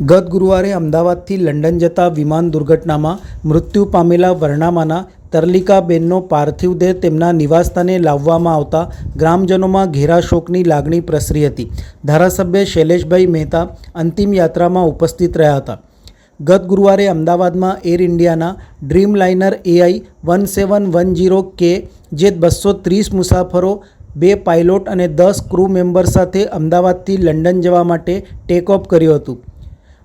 ગત ગુરુવારે અમદાવાદથી લંડન જતા વિમાન દુર્ઘટનામાં મૃત્યુ પામેલા વર્ણામાના તરલિકાબેનનો પાર્થિવ દેહ તેમના નિવાસસ્થાને લાવવામાં આવતા ગ્રામજનોમાં ઘેરા શોકની લાગણી પ્રસરી હતી. ધારાસભ્ય શૈલેષભાઈ મહેતા અંતિમ યાત્રામાં ઉપસ્થિત રહ્યા હતા. ગત ગુરુવારે અમદાવાદમાં એર ઇન્ડિયાના dreamliner AI one seven one zero કે જે બસો ત્રીસ મુસાફરો, બે પાયલોટ અને દસ ક્રૂ મેમ્બર સાથે અમદાવાદથી લંડન જવા માટે ટેક ઓફ કર્યું હતું.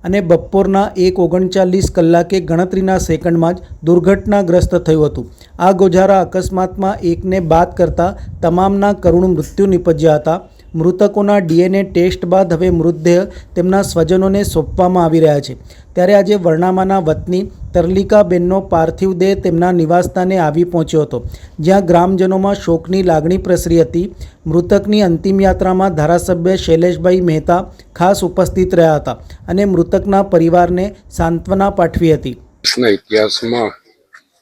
અને બપોરના એક ઓગણચાલીસ કલાકે ગણતરીના સેકન્ડમાં જ દુર્ઘટનાગ્રસ્ત થયું હતું. આ ગોઝારા અકસ્માતમાં એકને બાદ કરતાં તમામના કરુણ મૃત્યુ નિપજ્યા હતા. મૃતકોના ડીએનએ ટેસ્ટ બાદ હવે મૃતદેહ તેમના સ્વજનોને સોંપવામાં આવી રહ્યા છે. ત્યારે આજે વર્ણામાના વતની તરલિકાબેનનો પાર્થિવ દેહ તેમના નિવાસસ્થાને આવી પહોંચ્યો હતો, જ્યાં ગ્રામજનોમાં શોકની લાગણી પ્રસરી હતી. મૃતકની અંતિમ યાત્રામાં ધારાસભ્ય શૈલેષભાઈ મહેતા ખાસ ઉપસ્થિત રહ્યા હતા અને મૃતકના પરિવારને સાંત્વના પાઠવી હતી. ઇતિહાસમાં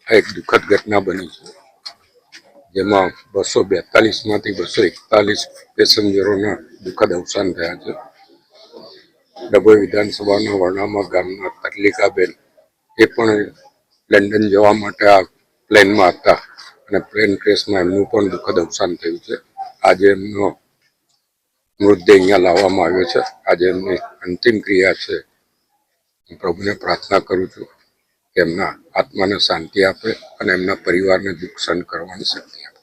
એક દુઃખદ ઘટના બની છે, જેમાં બસો બેતાલીસમાંથી બસો એકતાલીસ પેસેન્જરોના દુઃખદ અવસાન થયા છે. ડભોઈ વિધાનસભાના વર્ણામા ગામના તરલિકાબેન એ પણ લંડન જવા માટે આ પ્લેનમાં હતા. અને પ્લેન ક્રેશમાં એમનું પણ દુઃખદ અવસાન થયું છે. આજે એમનો મૃતદેહ અહીંયા લાવવામાં આવ્યો છે. આજે એમની અંતિમ ક્રિયા છે. હું પ્રભુને પ્રાર્થના કરું છું કે એમના આત્માને શાંતિ આપે અને એમના પરિવારને દુઃખ સહન કરવાની શક્તિ